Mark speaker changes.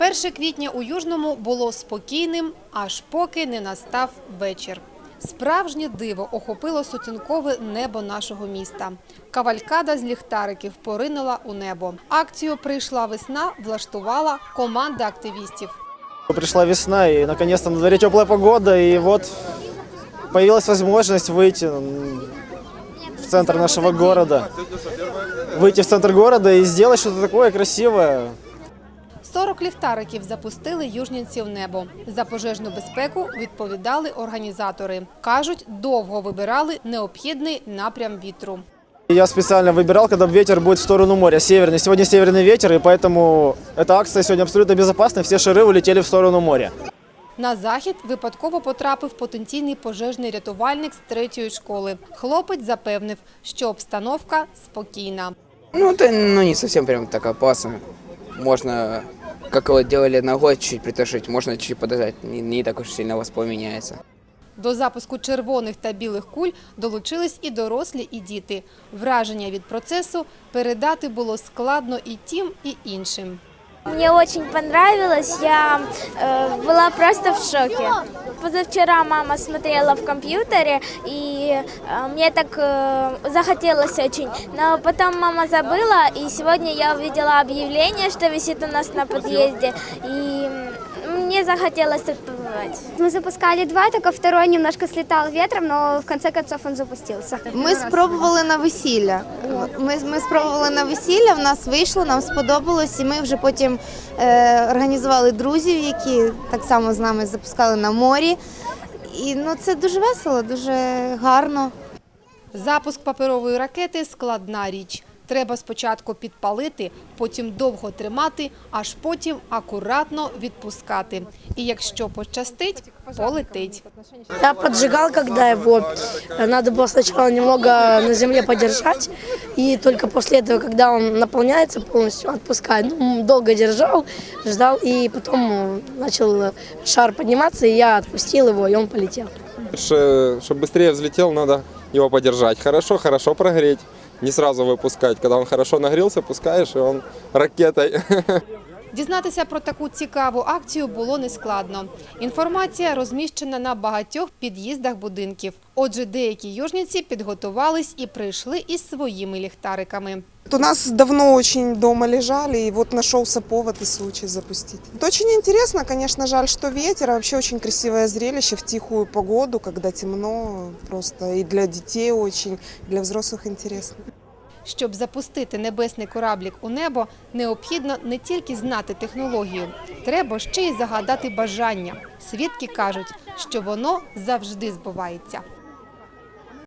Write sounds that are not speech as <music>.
Speaker 1: 1 квітня у Южному було спокійним, аж поки не настав вечір. Справжнє диво охопило сутінкове небо нашого міста. Кавалькада з ліхтариків поринула у небо. Акцію «Прийшла весна» влаштувала команда активістів.
Speaker 2: Пришла весна, и наконец-то на дворе теплая погода, и вот появилась возможность выйти в центр нашего города, выйти в центр города и сделать что-то такое красивое.
Speaker 1: 40 ліхтариків запустили южнінці в небо. За пожежну безпеку відповідали організатори. Кажуть, довго вибирали необхідний напрям вітру.
Speaker 2: Я специально выбирал, когда ветер будет в сторону моря, северный. Сегодня северный ветер, и поэтому эта акция сегодня абсолютно безопасна, все шары улетели в сторону моря.
Speaker 1: На захід випадково потрапив потенційний пожежний рятувальник з третьої школи. Хлопець запевнив, що обстановка спокійна.
Speaker 3: Ну, это ну, не совсем прям так опасно. Можно, как вот делали ногой, чуть-чуть притушить, можно чуть-чуть подождать, не, так уж сильно воспламеняется.
Speaker 1: До запуску червоних та білих куль долучились і дорослі, і діти. Враження від процесу передати було складно і тим, і іншим.
Speaker 4: Мне очень понравилось, я э, была просто в шоке. Позавчера мама смотрела в компьютере, и э, мне так э, захотелось очень. Но потом мама забыла, и сегодня я увидела объявление, что висит у нас на подъезде, и м, мне захотелось тут побывать.
Speaker 5: Мы запускали два, только второй немножко слетал ветром, но в конце концов он запустился.
Speaker 6: Ми спробували на весілля. Ми, ми спробували на весілля, в нас вийшло, нам сподобалось, і ми вже потім е, організували друзів, які так само з нами запускали на морі. І ну, це дуже весело, дуже гарно.
Speaker 1: Запуск паперової ракети – складна річ. Треба спочатку підпалити, потім довго тримати, аж потім акуратно відпускати. І якщо пощастить, полетить.
Speaker 7: Я поджигал, когда его э, надо было сначала немного на земле подержать, и только после этого, когда он наполняется полностью, отпускать. Ну, долго держал, ждал, и потом э, начал э, шар подниматься, и я отпустил его, и он полетел.
Speaker 8: Чтобы быстрее взлетел, надо его подержать. Хорошо, хорошо прогреть. Не сразу выпускать. Когда он хорошо нагрелся, пускаешь, и он ракетой <laughs>
Speaker 1: Дізнатися про таку цікаву акцію було нескладно. Інформація розміщена на багатьох під'їздах будинків. Отже, деякі южниці підготувались і прийшли із своїми ліхтариками.
Speaker 9: У нас давно очень дома лежали, и вот нашелся повод и случай запустить. Это очень интересно, конечно, жаль, что ветер, а вообще очень красивое зрелище в тихую погоду, когда темно, просто и для детей очень, для взрослых интересно.
Speaker 1: Щоб запустити небесний кораблік у небо, необхідно не тільки знати технологію, треба ще й загадати бажання. Свідки кажуть, що воно завжди збувається.